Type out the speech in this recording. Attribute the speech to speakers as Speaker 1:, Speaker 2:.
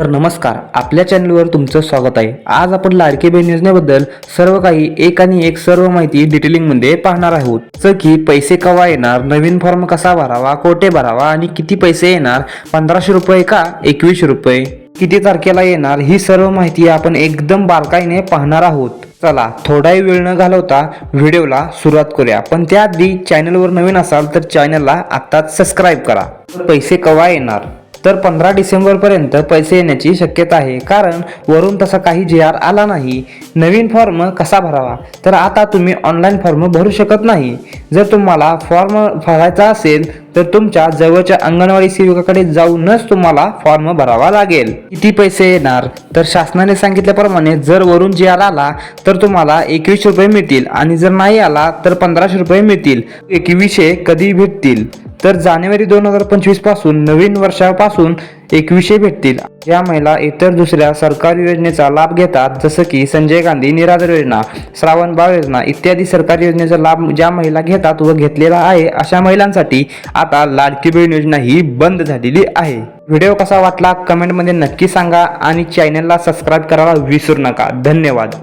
Speaker 1: तर नमस्कार आपल्या चॅनलवर तुमचं स्वागत आहे. आज आपण लाडके बहीण योजनेबद्दल सर्व काही एक आणि एक सर्व माहिती डिटेलिंगमध्ये पाहणार आहोत. जसं की पैसे केव्हा येणार नवीन फॉर्म कसा भरावा कोठे भरावा आणि किती पैसे येणार पंधराशे रुपये का एकवीसशे रुपये? किती तारखेला येणार ही सर्व माहिती आपण एकदम बारकाईने पाहणार आहोत. चला थोडाही वेळ न घालवता व्हिडिओला सुरुवात करूया. पण त्याआधी चॅनलवर नवीन असाल तर चॅनलला आत्ताच सबस्क्राईब करा. पैसे केव्हा येणार? तर पंधरा डिसेंबरपर्यंत पैसे येण्याची शक्यता आहे. कारण वरून तसा काही जी आर आला नाही. नवीन फॉर्म कसा भरावा? तर आता तुम्ही ऑनलाईन फॉर्म भरू शकत नाही. जर तुम्हाला फॉर्म भरायचा असेल तर तुमच्या जवळच्या अंगणवाडी सेविकाकडे जाऊनच तुम्हाला फॉर्म भरावा लागेल. किती पैसे येणार? तर शासनाने सांगितल्याप्रमाणे जर वरून जी आर आला तर तुम्हाला एकवीस रुपये मिळतील. आणि जर नाही आला तर पंधराशे रुपये मिळतील. एकवीसशे कधी भेटतील? तर जानेवारी दोन हजार पंचवीसपासून नवीन वर्षापासून एकवीसशे भेटतील. या महिला इतर दुसऱ्या सरकारी योजनेचा लाभ घेतात जसं की संजय गांधी निराधार योजना श्रावण बाळ योजना इत्यादी सरकारी योजनेचा लाभ ज्या महिला घेतात व घेतलेला आहे अशा महिलांसाठी आता लाडकी बहीण योजना ही बंद झालेली आहे. व्हिडिओ कसा वाटला कमेंटमध्ये नक्की सांगा आणि चॅनलला सबस्क्राईब करायला विसरू नका. धन्यवाद.